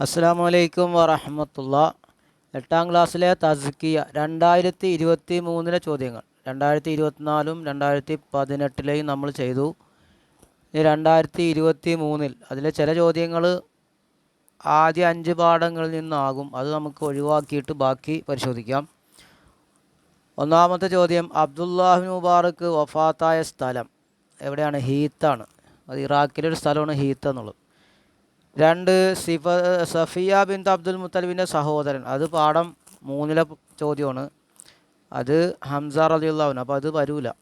അസ്സാം വലൈക്കും വറഹമത്തുള്ള. എട്ടാം ക്ലാസ്സിലെ തസ്കിയ രണ്ടായിരത്തി ഇരുപത്തി മൂന്നിലെ ചോദ്യങ്ങൾ. രണ്ടായിരത്തി ഇരുപത്തിനാലും രണ്ടായിരത്തി പതിനെട്ടിലെയും നമ്മൾ ചെയ്തു. ഇനി രണ്ടായിരത്തി ഇരുപത്തി മൂന്നിൽ അതിലെ ചില ചോദ്യങ്ങൾ ആദ്യ അഞ്ച് പാഠങ്ങളിൽ നിന്നാകും. അത് നമുക്ക് ഒഴിവാക്കിയിട്ട് ബാക്കി പരിശോധിക്കാം. ഒന്നാമത്തെ ചോദ്യം അബ്ദുല്ലാഹിൻ മുബാറക്ക് വഫാത്തായ സ്ഥലം എവിടെയാണ്? ഹീത്താണ്. അത് ഇറാഖിലെ ഒരു സ്ഥലമാണ് ഹീത്ത് എന്നുള്ളത്. രണ്ട് സിഫ സഫിയ ബിൻ അബ്ദുൽ മുത്തലിബിന്റെ സഹോദരൻ. അത് പാഠം മൂന്നിലെ ചോദ്യമാണ്. അത് ഹംസ റലിയുള്ളവൻ അപ്പോൾ അത് വരൂല.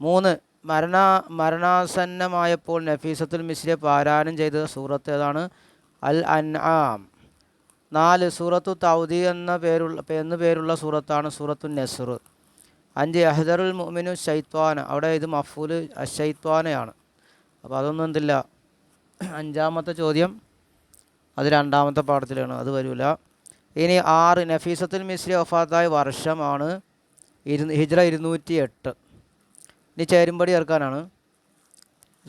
മൂന്ന് മരണ മരണാസന്നമായപ്പോൾ നഫീസത്തുൽ മിസ്രിയെ പാരായണം ചെയ്ത സൂറത്ത് ഏതാണ്? അൽ അൻആം. നാല് സൂറത്തു തൗദി എന്ന പേരുള്ള എന്ന് പേരുള്ള സൂറത്താണ് സൂറത്തു നെസർ. അഞ്ച് അഹദറുൽ മുഅ്മിനു ഷൈത്വാന അവിടെ ഇത് മഫൂൽ അഷൈത്വാനയാണ് അപ്പോൾ അതൊന്നും എന്തില്ല? അഞ്ചാമത്തെ ചോദ്യം. അത് രണ്ടാമത്തെ പാഠത്തിലാണ്. അത് വരില്ല ഇനി ആറ് നഫീസത്തുൽ മിസ്രി വഫാത്തായ വർഷമാണ് ഇരു ഹിജ്ര ഇരുന്നൂറ്റി എട്ട് ഇനി ചേരുമ്പടി ചേർക്കാനാണ്.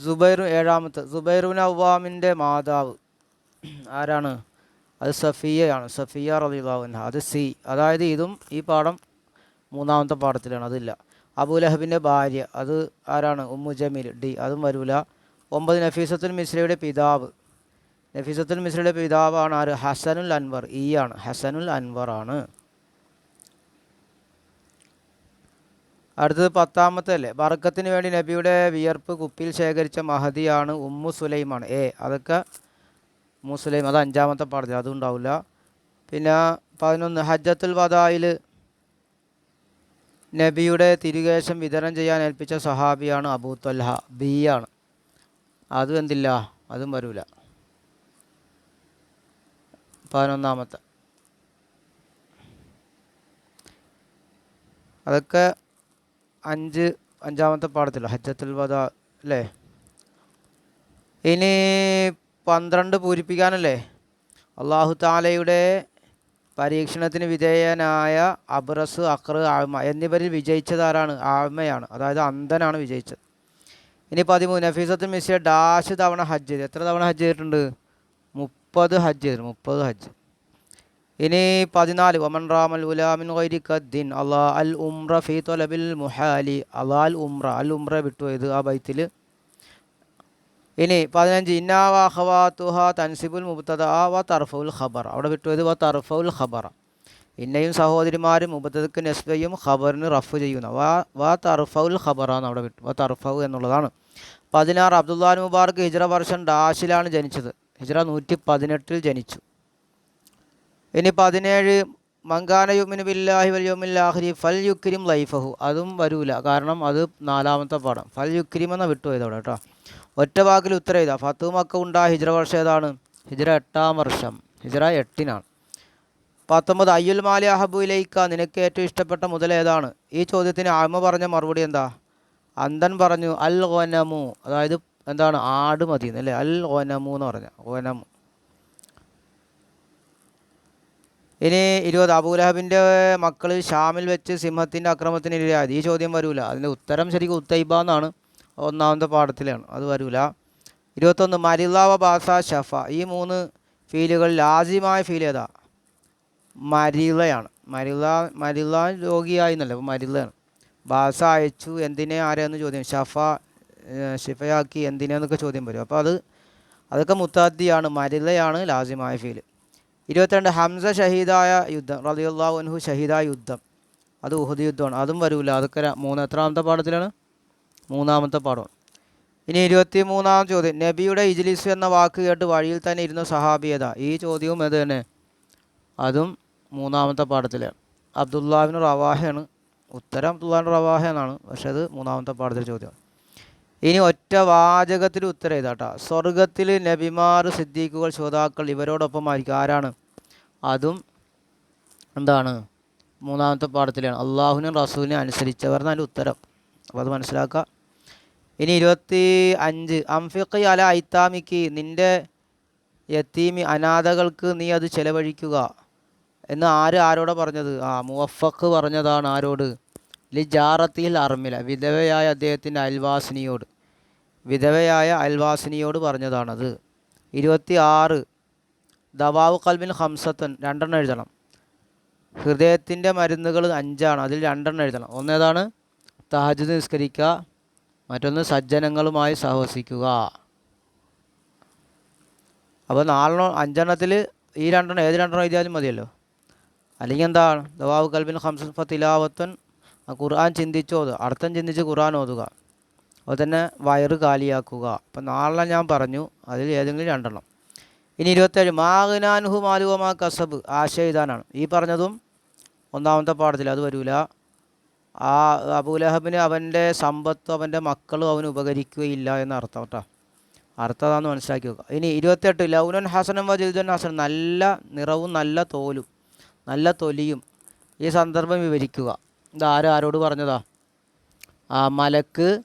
സുബൈർ ഏഴാമത്തെ സുബൈറുബിൻ അവ്വാമിന്റെ മാതാവ് ആരാണ്? അത് സഫിയയാണ്. സഫിയ റലിബാവുൻ അത് സി. അതായത് ഇതും ഈ പാഠം മൂന്നാമത്തെ പാഠത്തിലാണ്. അതില്ല. അബുലഹബിന്റെ ഭാര്യ. അത് ആരാണ്? Ummu Jameel. ഡി. അതും വരൂല. ഒമ്പത് നഫീസത്തുൽ മിശ്രയുടെ പിതാവ്. നഫീസത്തുൽ മിശ്രയുടെ പിതാവാണ് ആര്? ഹസനുൽ അൻവർ. ഈ ആണ്. ഹസനുൽ അൻവർ ആണ്. അടുത്തത് പത്താമത്തെ അല്ലേ? ബർക്കത്തിന് വേണ്ടി നബിയുടെ വിയർപ്പ് കുപ്പിയിൽ ശേഖരിച്ച മഹദിയാണ് ഉമ്മു സുലൈമാണ്. ഏ അതൊക്കെ ഉമ്മു സുലൈം. അത് അഞ്ചാമത്തെ പാഠത്തിൽ അതും ഉണ്ടാവില്ല പിന്നെ പതിനൊന്ന് ഹജ്ജത്തുൽ വദായിൽ നബിയുടെ തിരുകേശം വിതരണം ചെയ്യാൻ ഏൽപ്പിച്ച സഹാബിയാണ് അബൂ ബി ആണ്. അതും എന്തില്ല അതും വരൂല. പതിനൊന്നാമത്തെ. അതൊക്കെ അഞ്ച് അഞ്ചാമത്തെ പാഠത്തില്ല ഹജ്ജത്തുൽ വദ അല്ലേ? ഇനി പന്ത്രണ്ട് പൂരിപ്പിക്കാനല്ലേ? അള്ളാഹു താലയുടെ പരീക്ഷണത്തിന് വിധേയനായ അബ്രസ് അക്ര ആഴ്മ എന്നിവരിൽ വിജയിച്ചത് ആരാണ് ആഴ്മയാണ് അതായത് അന്ധനാണ് വിജയിച്ചത്. ഇനി പതിമൂന്ന്. നഫീസത്ത് മിസ്സിയ ഡാഷ് തവണ ഹജ്ജ് ചെയ്തു. എത്ര തവണ ഹജ്ജ് ചെയ്തിട്ടുണ്ട്? മുപ്പത് ഹജ്ജ് ചെയ്തു മുപ്പത് ഹജ്ജ്. ഇനി പതിനാല്. ഒമൻ റാമൽ ഉലാമിൻ ഗൈരിക്കദ്ദീൻ അള്ളാ അൽ ഉംറ ഫീ തൊലബിൽ മുഹാലി. അള്ളാ അൽ ഉംറ. അൽ ഉംറ വിട്ടുപോയത് ആ ബൈത്തിൽ. ഇനി പതിനഞ്ച്. ഇന്നാവാഹവാത്തുഹ തൻസിബുൽ മുബത്തദ വ തർഫുൽ ഖബർ അവിടെ വിട്ടുപോയത് വ തർഫുൽ ഖബറ. ഇന്നയും സഹോദരിമാരും മുബത്തദക്ക് നെസ്ബയും ഖബറിന് റഫ് ചെയ്യുന്ന. വാ വാ തർഫൗൽ ഖബറാണ് അവിടെ വിട്ടു. വാ തർഫൗ എന്നുള്ളതാണ്. പതിനാറ് അബ്ദുല്ലാൻ മുബാർക്ക് ഹിജ്റ വർഷം ഡാഷിലാണ് ജനിച്ചത്. ഹിജ്റ നൂറ്റി പതിനെട്ടിൽ ജനിച്ചു. ഇനി പതിനേഴ് മങ്കാന യുമിന് ബില്ലാഹി വല്യോമില്ലാഹരി ഫൽ യുക്രിം ലൈഫഹു. അതും വരൂല. കാരണം അത് നാലാമത്തെ പാഠം. ഫൽ യുക്രിം എന്ന വിട്ടു അവിടെ കേട്ടോ. ഒറ്റ വാക്കിൽ ഉത്തരം ചെയ്താൽ ഫത്തു മക്ക ഉണ്ടായ ഹിജ്റ വർഷം ഏതാണ്? ഹിജ്റ എട്ടാം വർഷം. ഹിജ്റ എട്ടിനാണ്. പത്തൊമ്പത് അയ്യുൽ മാലി അഹബുലൈക്ക നിനക്ക് ഏറ്റവും ഇഷ്ടപ്പെട്ട മുതലേതാണ് ഈ ചോദ്യത്തിന് ആമ പറഞ്ഞ മറുപടി എന്താ? അന്തൻ പറഞ്ഞു അൽ ഓനമു അതായത് എന്താണ്? ആട് മതി അല്ലേ അൽ ഓനമു എന്ന് പറഞ്ഞ ഓനമു ഇനി ഇരുപത് അബൂലഹബിന്റെ മക്കൾ ഷാമിൽ വെച്ച് സിംഹത്തിന്റെ അക്രമത്തിന് ഇരയായത് ഈ ചോദ്യം വരൂല. അതിന്റെ ഉത്തരം ശരിക്കും ഉത്തൈബ എന്നാണ്. ഒന്നാമത്തെ പാഠത്തിലാണ്. അത് വരൂല. ഇരുപത്തൊന്ന് മരിലാവ ബാസ ഷഫ. ഈ മൂന്ന് ഫീലുകൾ ലാസിമായ ഫീൽ ഏതാ? മരിളയാണ്. മരിള മരിള രോഗിയായി എന്നല്ല അപ്പോൾ മരിളയാണ്. ബാസ അയച്ചു എന്തിനെ ആരെയെന്ന് ചോദ്യം. ഷഫ ഷിഫയാക്കി എന്തിനെന്നൊക്കെ ചോദ്യം വരും. അപ്പോൾ അത് അതൊക്കെ മുത്താദ്ദിയാണ് മരിളയാണ് ലാസിമായ ഫീൽ. ഇരുപത്തിരണ്ട് ഹംസ ഷഹീദായ യുദ്ധം റളിയല്ലാഹു അൻഹു ഷഹീദായ യുദ്ധം. അത് ഉഹദ് യുദ്ധമാണ്. അതും വരൂല. അതൊക്കെ മൂന്ന് എത്രാമത്തെ പാഠത്തിലാണ്? മൂന്നാമത്തെ പാഠമാണ്. ഇനി ഇരുപത്തി മൂന്നാം ചോദ്യം. നബിയുടെ ഇജ്ലിസ് എന്ന വാക്ക് കേട്ട് വഴിയിൽ തന്നെ ഇരുന്ന സഹാബിയത ഈ ചോദ്യവും അത് തന്നെ. അതും മൂന്നാമത്തെ പാഠത്തിലാണ് അബ്ദുല്ലാവിന് റവാഹയാണ്. ഉത്തരം അബ്ദുല്ലാവിന്റെ റവാഹ എന്നാണ് പക്ഷേ അത് മൂന്നാമത്തെ പാഠത്തിലെ ചോദ്യമാണ് ഇനി ഒറ്റ വാചകത്തിൽ ഉത്തരം ചെയ്താട്ടാ സ്വർഗത്തിൽ നബിമാർ സിദ്ദീഖുകൾ ശ്രോതാക്കൾ ഇവരോടൊപ്പം ആയിരിക്കും. ആരാണ്? അതും എന്താണ്? മൂന്നാമത്തെ പാഠത്തിലാണ്. അള്ളാഹുവിനും റസൂലിനെ അനുസരിച്ചവർ എന്നാണ് ഉത്തരം. അപ്പോൾ അത് മനസ്സിലാക്കുക ഇനി ഇരുപത്തി അഞ്ച്. അംഫിഖി അല ഐത്താമിക്ക് നിന്റെ യത്തീമി അനാഥകൾക്ക് നീ അത് ചെലവഴിക്കുക. എന്ന് ആര് ആരോടാ പറഞ്ഞത്? ആ മുവഫക്ക് പറഞ്ഞതാണ് ആരോട്? ലി ജാറത്തിൽ അർമില വിധവയായ അദ്ദേഹത്തിന്റെ അയൽവാസിനിയോട്. വിധവയായ അയൽവാസിനിയോട് പറഞ്ഞതാണത്. ഇരുപത്തി ആറ് ദവാവ് കൽബിൻ ഹംസത്തൻ രണ്ടെണ്ണം എഴുതണം. ഹൃദയത്തിന്റെ മരുന്നുകൾ അഞ്ചാണ്. അതിൽ രണ്ടെണ്ണം എഴുതണം. ഒന്നേതാണ് തഹജ് നിസ്കരിക്കുക. മറ്റൊന്ന് സജ്ജനങ്ങളുമായി സഹവസിക്കുക. അപ്പോൾ നാലെണ്ണം അഞ്ചെണ്ണത്തിൽ ഈ രണ്ടെണ്ണം ഏത് രണ്ടെണ്ണം എഴുതിയാലും മതിയല്ലോ? അല്ലെങ്കിൽ എന്താണ് ദവാവ് കൽബിൻ ഹംസൻ തിലാവത്തൻ. ഖുർആൻ ഖുർആൻ ഓതുക അർത്ഥം ചിന്തിച്ച് ഖുർആൻ ഓതുക. അതുപോലെ തന്നെ വയറ് കാലിയാക്കുക. അപ്പം നാളെ ഞാൻ പറഞ്ഞു അതിൽ ഏതെങ്കിലും രണ്ടെണ്ണം. ഇനി ഇരുപത്തേഴ് മാഗനാനുഹു മാലുവമാ കസബ്. ആശയ ഇതാനാണ് ഈ പറഞ്ഞതും ഒന്നാമത്തെ പാഠത്തിൽ അത് വരൂല. ആ അബുലഹബിന് അവന്റെ സമ്പത്തും അവന്റെ മക്കളും അവന് ഉപകരിക്കുകയില്ല എന്ന അർത്ഥം കേട്ടോ. അർത്ഥം അതാണെന്ന് മനസ്സിലാക്കി വെക്കുക. ഇനി ഇരുപത്തെട്ട് ലൗനൻ ഹസനം വജുദൻ ഹസൻ. നല്ല നിറവും നല്ല തോലും. നല്ല തൊലിയും ഈ സന്ദർഭം വിവരിക്കുക. ഇതാരും? ആരോട് പറഞ്ഞതാ? ആ മലക്ക്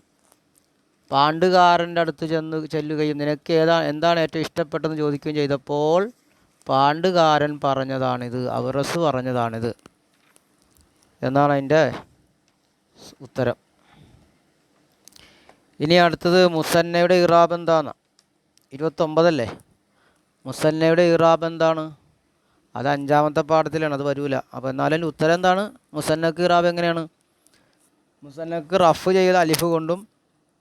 പാണ്ടുകാരന്റെ അടുത്ത് ചെന്ന് ചെല്ലുകയും നിനക്ക് ഏതാ എന്താണ് ഏറ്റവും ഇഷ്ടപ്പെട്ടെന്ന് ചോദിക്കുകയും ചെയ്തപ്പോൾ പാണ്ഡുകാരൻ പറഞ്ഞതാണിത്. അവറസ് പറഞ്ഞതാണിത്. എന്നാണ് അതിന്റെ ഉത്തരം. ഇനി അടുത്തത് മുസന്നയുടെ ഇറാബ് എന്താണ് ഇരുപത്തൊമ്പതല്ലേ? മുസന്നയുടെ ഇറാബ് എന്താണ്? അത് അഞ്ചാമത്തെ പാഠത്തിലാണ് അത് വരൂല. അപ്പോൾ എന്നാലും ഉത്തരം എന്താണ്? മുസന്നക്ക് റാബ് എങ്ങനെയാണ്? മുസന്നക്ക് റഫ് ചെയ്ത അലിഫ് കൊണ്ടും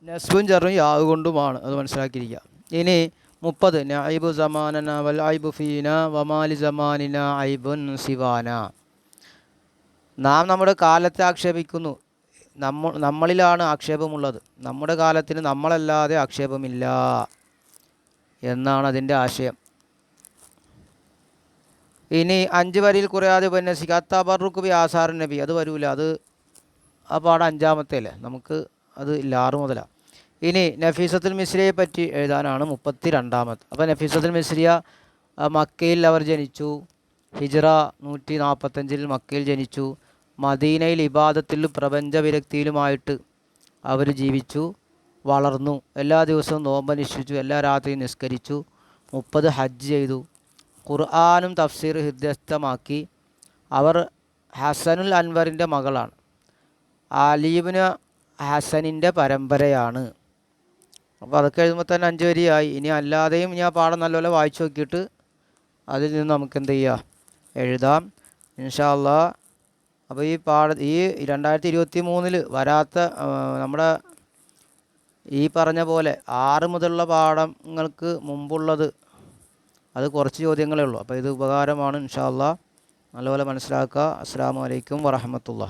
നസ്ബും ചെറും യാവ് കൊണ്ടുമാണ് അത് മനസ്സിലാക്കിയിരിക്കുക. ഇനി മുപ്പത് നൈബു സമാനന വൽ ഐബു ഫീന വമാലി സമാനിന ഐബുൻ സിവാന. നാം നമ്മുടെ കാലത്തെ ആക്ഷേപിക്കുന്നു. നമ്മ നമ്മളിലാണ് ആക്ഷേപമുള്ളത്. നമ്മുടെ കാലത്തിന് നമ്മളല്ലാതെ ആക്ഷേപമില്ല. എന്നാണ് അതിന്റെ ആശയം. ഇനി അഞ്ച് വരിയിൽ കുറയാതെ ഉപന്യസിക്കുക. സിഖാത്താബാറുക്ക് ബി ആസാർ നബി. അത് വരൂല. അത് ആ പാട അഞ്ചാമത്തെ അല്ലേ നമുക്ക് അത് ഇല്ല. ആറ് മുതലാണ് ഇനി നഫീസത്തുൽ മിസ്രിയെ പറ്റി എഴുതാനാണ് മുപ്പത്തി രണ്ടാമത് അപ്പോൾ നഫീസത്തുൽ മിസ്രിയ മക്കയിൽ അവർ ജനിച്ചു. ഹിജ്റ നൂറ്റി നാൽപ്പത്തഞ്ചിൽ മക്കയിൽ ജനിച്ചു. മദീനയിൽ ഇബാദത്തിലും പ്രപഞ്ച വിരക്തിയിലുമായിട്ട് അവർ ജീവിച്ചു. വളർന്നു. എല്ലാ ദിവസവും നോമ്പനുഷ്ഠിച്ചു. എല്ലാ രാത്രിയും നിസ്കരിച്ചു. മുപ്പത് ഹജ്ജ് ചെയ്തു. ഖുർആാനും തഫ്സീർ ഹൃദയസ്ഥമാക്കി. അവർ ഹസനുൽ അൻവറിന്റെ മകളാണ്. അലീബിന് ഹസനിന്റെ പരമ്പരയാണ്. അപ്പോൾ അതൊക്കെ എഴുതുമ്പോൾ തന്നെ അഞ്ച് വരിയായി. ഇനി അല്ലാതെയും ഞാൻ പാഠം നല്ലപോലെ വായിച്ചു നോക്കിയിട്ട് അതിൽ നിന്ന് നമുക്ക് എന്ത് ചെയ്യാം? എഴുതാം. ഇൻഷാല്ല അപ്പോൾ ഈ പാഠ ഈ രണ്ടായിരത്തി ഇരുപത്തി മൂന്നിൽ വരാത്ത നമ്മുടെ ഈ പറഞ്ഞ പോലെ ആറ് മുതലുള്ള പാഠങ്ങൾക്ക് മുമ്പുള്ളത് അത് കുറച്ച് ചോദ്യങ്ങളേ ഉള്ളൂ. അപ്പോൾ ഇത് ഉപകാരമാണ് ഇൻഷാ നല്ലപോലെ മനസ്സിലാക്കുക. അസ്സാം വലൈക്കും വറഹമത്തുള്ള